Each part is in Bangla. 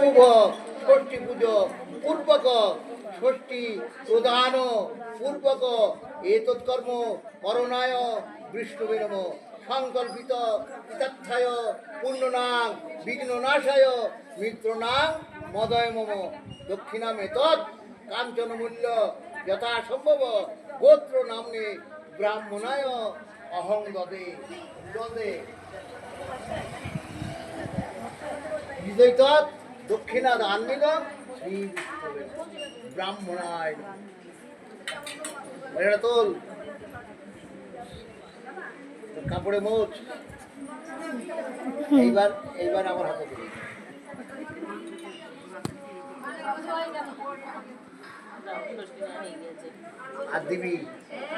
ষষ্ঠী পুজো, পূর্বক ষষ্ঠী প্রদান, পূর্বক এতৎকর্ম করণায় বিষ্ণুবিনম সংকল্পিত তথায় পূর্ণনাং বিঘ্ননাশায়, মিত্রনাং মদয় মম। দক্ষিণামে তৎ কাঞ্চন মূল্য যথাসম্ভব গোত্র নামনে ব্রাহ্মণায় অহং দদে। দদে। বিজয় তৎ দক্ষিণা দান নিলাম শ্রী ব্রাহ্মণায়। তোল। কাপড়ে মোচ। এইবার এইবার আমার হাতে দিবি আর দিবি।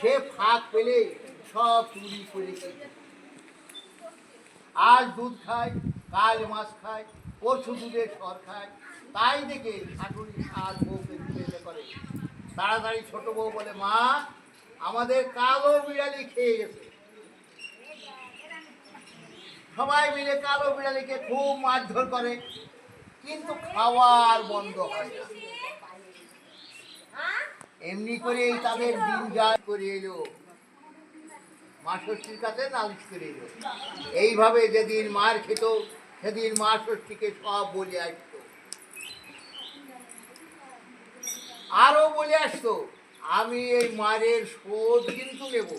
সে ফাঁক পেলে সব চুরি করে আজ দুধ খায়, কাল মাছ খায়, পরশু দুধের সর খায়। তাই দেখে শাশুড়ি সাত বউকে জিজ্ঞাসা করে। তাড়াতাড়ি ছোট বউ বলে, মা, আমাদের কালো বিড়ালি খেয়ে গেছে। সবাই মিলে কালো বিড়ালিকে খুব মারধর করে, কিন্তু খাওয়ার বন্ধ হয় না। এমনি করেই তাদের দিন যায় করে এলো। মা ষষ্ঠীর কাছে নালিশ করে এলো। এইভাবে যেদিন মার খেত, সেদিন মা ষষ্ঠীকে সব বলে আসতো। আরও বলে আসতো, আমি এই মারের শোধ কিন্তু নেব।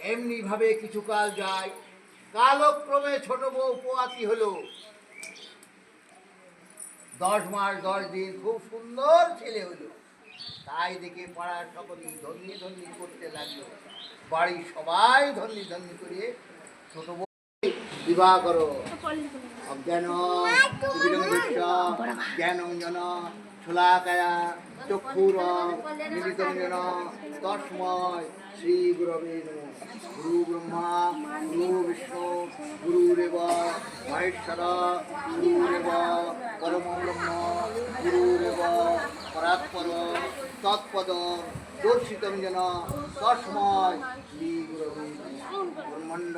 এমনি ভাবে কিছুকাল যায়। কালক্রমে ছোট বউ পোয়াতি হলো। দশ মাস, দশ দিন খুব সুন্দর ছেলে হলো। তাই দেখে পাড়ার সকলেই ধন্যি ধন্যি করতে লাগল। বাড়ির সবাই ধন্যি ধন্যি করে ছোট বিবাহ করো। অজ্ঞান জ্ঞানঞ্জন, শোলাকায়া চক্ষুর মিলিতঞ্জন তস্ময় শ্রী গুরবে গুরু ব্রহ্মা, গুরু বিষ্ণু, গুরু গুরুরেব মহেশ্বর গুরুরেব পরম ব্রহ্ম গুরুরেব পরাৎপর তৎপদ দর্শিতম যেন তস্ময় শ্রী নমঃ ব্রহ্মাণ্ড